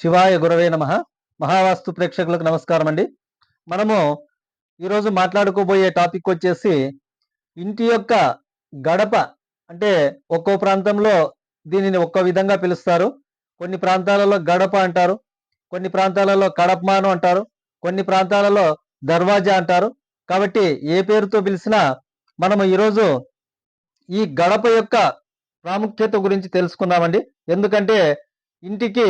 శివాయ గురవే నమ. మహావాస్తు ప్రేక్షకులకు నమస్కారం అండి మనము ఈరోజు మాట్లాడుకోబోయే టాపిక్ వచ్చేసి ఇంటి యొక్క గడప అంటే ఒక్కో ప్రాంతంలో దీనిని ఒక్కో విధంగా పిలుస్తారు. కొన్ని ప్రాంతాలలో గడప అంటారు. కొన్ని ప్రాంతాలలో కడపమాను అంటారు. కొన్ని ప్రాంతాలలో దర్వాజా అంటారు. కాబట్టి ఏ పేరుతో పిలిచినా మనము ఈరోజు ఈ గడప యొక్క ప్రాముఖ్యత గురించి తెలుసుకుందామండి. ఎందుకంటే ఇంటికి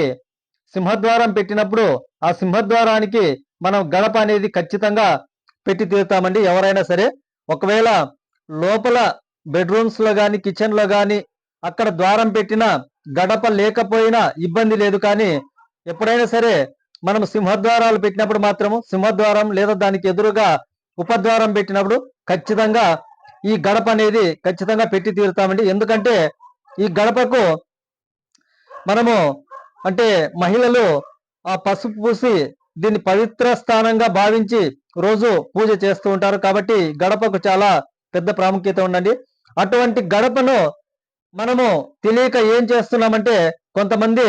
సింహద్వారం పెట్టినప్పుడు ఆ సింహద్వారానికి మనం గడప అనేది ఖచ్చితంగా పెట్టి తీరుతామండి. ఎవరైనా సరే ఒకవేళ లోపల బెడ్రూమ్స్లో కానీ కిచెన్లో కానీ అక్కడ ద్వారం పెట్టిన గడప లేకపోయినా ఇబ్బంది లేదు. కానీ ఎప్పుడైనా సరే మనం సింహద్వారాలు పెట్టినప్పుడు మాత్రము సింహద్వారం లేదా దానికి ఎదురుగా ఉపద్వారం పెట్టినప్పుడు ఖచ్చితంగా ఈ గడప అనేది ఖచ్చితంగా పెట్టి తీరుతామండి. ఎందుకంటే ఈ గడపకు మనము అంటే మహిళలు ఆ పసుపు పూసి దీన్ని పవిత్ర స్థానంగా భావించి రోజు పూజ చేస్తూ ఉంటారు. కాబట్టి గడపకు చాలా పెద్ద ప్రాముఖ్యత ఉండండి అటువంటి గడపను మనము తెలియక ఏం చేస్తున్నామంటే కొంతమంది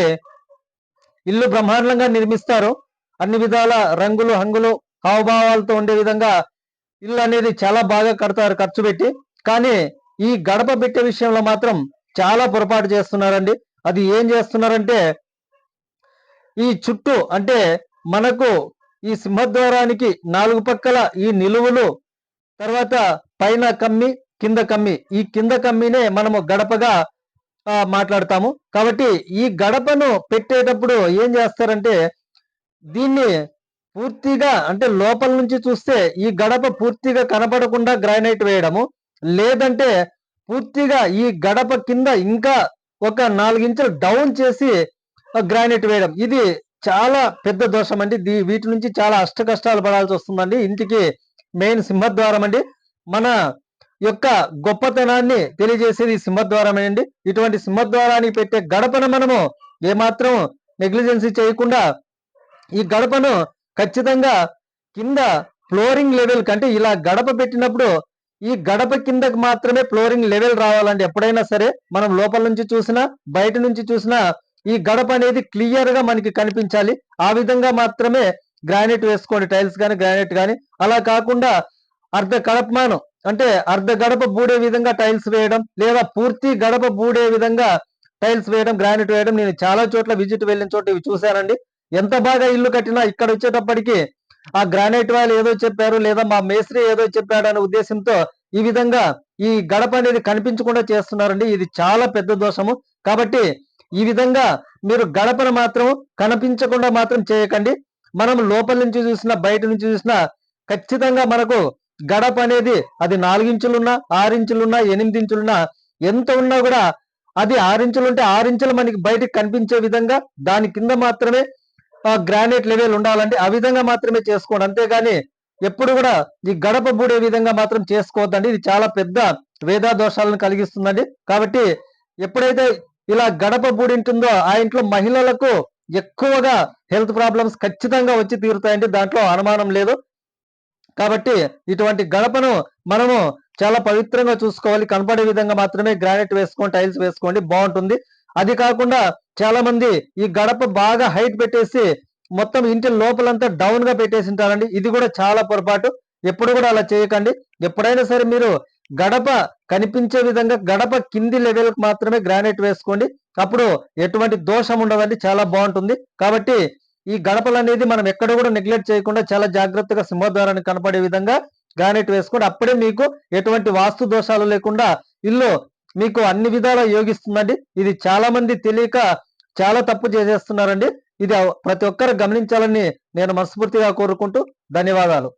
ఇల్లు బ్రహ్మాండంగా నిర్మిస్తారు. అన్ని విధాల రంగులు హంగులు హావభావాలతో ఉండే విధంగా ఇల్లు అనేది చాలా బాగా కడతారు ఖర్చు పెట్టి. కానీ ఈ గడప పెట్టే విషయంలో మాత్రం చాలా పొరపాటు చేస్తున్నారండి. అది ఏం చేస్తున్నారంటే ఈ చుట్టూ అంటే మనకు ఈ సింహద్వారానికి నాలుగు పక్కల ఈ నిలువులు తర్వాత పైన కమ్మి కింద కమ్మి. ఈ కింద కమ్మినే మనము గడపగా మాట్లాడతాము. కాబట్టి ఈ గడపను పెట్టేటప్పుడు ఏం చేస్తారంటే దీన్ని పూర్తిగా అంటే లోపల నుంచి చూస్తే ఈ గడప పూర్తిగా కనపడకుండా గ్రానైట్ వేయడము. లేదంటే పూర్తిగా ఈ గడప కింద ఇంకా ఒక నాలుగించులు డౌన్ చేసి గ్రానైట్ వేయడం. ఇది చాలా పెద్ద దోషం అండి. దీ- వీటి నుంచి చాలా అష్ట కష్టాలు పడాల్సి వస్తుందండి. ఇంటికి మెయిన్ సింహద్వారం అండి. మన యొక్క గొప్పతనాన్ని తెలియజేసేది ఈ సింహద్వారమే అండి. ఇటువంటి సింహద్వారానికి పెట్టే గడపను మనము ఏమాత్రం నెగ్లిజెన్సీ చేయకుండా ఈ గడపను ఖచ్చితంగా కింద ఫ్లోరింగ్ లెవెల్ కంటే ఇలా గడప పెట్టినప్పుడు ఈ గడప కిందకు మాత్రమే ఫ్లోరింగ్ లెవెల్ రావాలండి. ఎప్పుడైనా సరే మనం లోపల నుంచి చూసినా బయట నుంచి చూసినా ఈ గడప అనేది క్లియర్గా మనకి కనిపించాలి. ఆ విధంగా మాత్రమే గ్రానైట్ వేసుకోండి టైల్స్ కానీ గ్రానైట్ కానీ అలా కాకుండా అర్ధ గడపమానం అంటే అర్ధ గడప బూడే విధంగా టైల్స్ వేయడం లేదా పూర్తి గడప బూడే విధంగా టైల్స్ వేయడం గ్రానైట్ వేయడం నేను చాలా చోట్ల విజిట్ వెళ్ళిన చోట ఇవి చూశానండి. ఎంత బాగా ఇల్లు కట్టినా ఇక్కడ వచ్చేటప్పటికి ఆ గ్రానైట్ వాళ్ళు ఏదో చెప్పారు లేదా మా మేస్త్రి ఏదో చెప్పాడు అనే ఉద్దేశంతో ఈ విధంగా ఈ గడప అనేది కనిపించకుండా చేస్తున్నారండి. ఇది చాలా పెద్ద దోషము. కాబట్టి ఈ విధంగా మీరు గడపను మాత్రం కనిపించకుండా మాత్రం చేయకండి. మనం లోపల నుంచి చూసినా బయట నుంచి చూసినా ఖచ్చితంగా మనకు గడప అనేది అది నాలుగించులున్నా ఆరించులున్నా ఎనిమిదించులున్నా ఎంత ఉన్నా కూడా అది ఆరించులుంటే ఆరించులు మనకి బయటకు కనిపించే విధంగా దాని కింద మాత్రమే గ్రానైట్ లెవెల్ ఉండాలండి ఆ విధంగా మాత్రమే చేసుకోండి. అంతేగాని ఎప్పుడు కూడా ఈ గడప బూడే విధంగా మాత్రం చేసుకోవద్దండి. ఇది చాలా పెద్ద వేదా దోషాలను కలిగిస్తుందండి. కాబట్టి ఎప్పుడైతే ఇలా గడప బూడింటుందో ఆ ఇంట్లో మహిళలకు ఎక్కువగా హెల్త్ ప్రాబ్లమ్స్ ఖచ్చితంగా వచ్చి తీరుతాయండి దాంట్లో అనుమానం లేదు. కాబట్టి ఇటువంటి గడపను మనము చాలా పవిత్రంగా చూసుకోవాలి. కనపడే విధంగా మాత్రమే గ్రానైట్ వేసుకోండి టైల్స్ వేసుకోండి బాగుంటుంది. అది కాకుండా చాలా మంది ఈ గడప బాగా హైట్ పెట్టేసి మొత్తం ఇంటి లోపలంతా డౌన్గా పెట్టేసి ఉంటారండి. ఇది కూడా చాలా పొరపాటు. ఎప్పుడు కూడా అలా చేయకండి. ఎప్పుడైనా సరే మీరు గడప కనిపించే విధంగా గడప కింది లెవెల్ మాత్రమే గ్రానైట్ వేసుకోండి. అప్పుడు ఎటువంటి దోషం ఉండదండి. చాలా బాగుంటుంది. కాబట్టి ఈ గడపలు అనేది మనం ఎక్కడ కూడా నెగ్లెక్ట్ చేయకుండా చాలా జాగ్రత్తగా సింహద్వారానికి కనపడే విధంగా గ్రానైట్ వేసుకోండి. అప్పుడే మీకు ఎటువంటి వాస్తు దోషాలు లేకుండా ఇల్లు మీకు అన్ని విధాలా యోగిస్తుందండి. ఇది చాలా మంది తెలియక చాలా తప్పు చేసేస్తున్నారండి. ఇది ప్రతి ఒక్కరు గమనించాలని నేను మనస్ఫూర్తిగా కోరుకుంటూ ధన్యవాదాలు.